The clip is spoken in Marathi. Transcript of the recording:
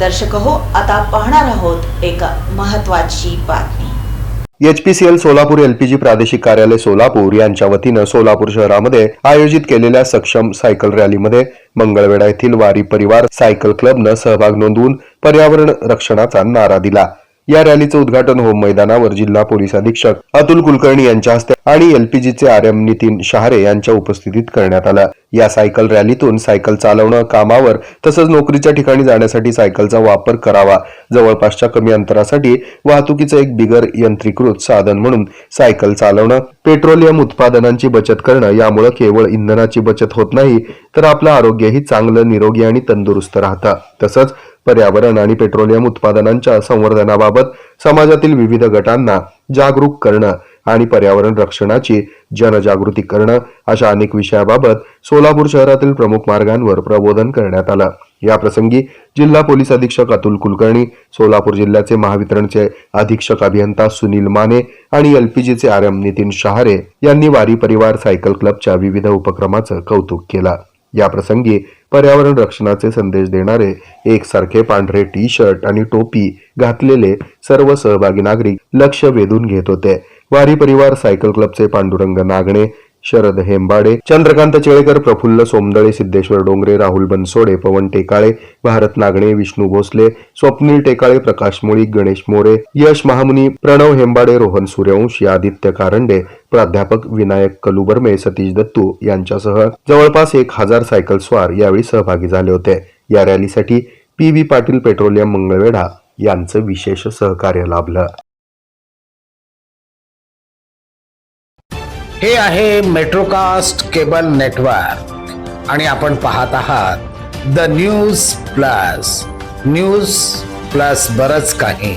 दर्शक हो आता पाहणार आहोत एक महत्वाची बातमी. एचपीसीएल सोलापूर एलपीजी प्रादेशिक कार्यालय सोलापूर यांच्या वतीनं सोलापूर शहरामध्ये आयोजित केलेल्या सक्षम सायकल रॅलीमध्ये मंगळवेढा येथील वारी परिवार सायकल क्लबनं सहभाग नोंदवून पर्यावरण रक्षणाचा नारा दिला. या रॅलीचं उद्घाटन होम मैदानावर जिल्हा पोलीस अधीक्षक अतुल कुलकर्णी यांच्या हस्ते आणि एलपीजीचे आरएम नितीन शहारे यांच्या उपस्थितीत करण्यात आलं. या सायकल रॅलीतून सायकल चालवणं कामावर तसंच नोकरीच्या ठिकाणी जाण्यासाठी सायकलचा वापर करावा. जवळपासच्या कमी अंतरासाठी वाहतुकीचं एक बिगर यंत्रीकृत साधन म्हणून सायकल चालवणं पेट्रोलियम उत्पादनांची बचत करणं यामुळे केवळ इंधनाची बचत होत नाही तर आपलं आरोग्यही चांगलं निरोगी आणि तंदुरुस्त राहतं. तसंच पर्यावरण आणि पेट्रोलियम उत्पादनांच्या संवर्धनाबाबत समाजातील विविध गटांना जागरूक करणं आणि पर्यावरण रक्षणाची जनजागृती करणं अशा अनेक विषयाबाबत सोलापूर शहरातील प्रमुख मार्गांवर प्रबोधन करण्यात आलं. या प्रसंगी जिल्हा पोलीस अधीक्षक अतुल कुलकर्णी सोलापूर जिल्ह्याचे महावितरणचे अधीक्षक अभियंता सुनील माने आणि एलपीजीचे आर एम नितीन शहारे यांनी वारी परिवार सायकल क्लबच्या विविध उपक्रमाचं कौतुक केलं. या प्रसंगी पर्यावरण रक्षणाचे संदेश देणारे एकसारखे पांढरे टी शर्ट आणि टोपी घातलेले सर्व सहभागी नागरिक लक्ष वेधून घेत होते. वारी परिवार सायकल क्लबचे पांडुरंग नागणे शरद हेंबाडे चंद्रकांत चेळेकर प्रफुल्ल सोमदळे सिद्धेश्वर डोंगरे राहुल बनसोडे पवन टेकाळे भारत नागणे विष्णू भोसले स्वप्नील टेकाळे प्रकाश मुळी गणेश मोरे यश महामुनी प्रणव हेंबाडे रोहन सूर्यवंशी आदित्य कारंडे प्राध्यापक विनायक कलुबर्मे सतीश दत्तू यांच्यासह जवळपास एक हजार सायकल स्वार यावेळी सहभागी झाले होते. या रॅलीसाठी P V Patil petroleum Mangalvedha यांचं विशेष सहकार्य लाभलं. हे आहे मेट्रोकास्ट केबल नेटवर्क आणि आपण पाहत आहात the news plus. News plus बरच काही.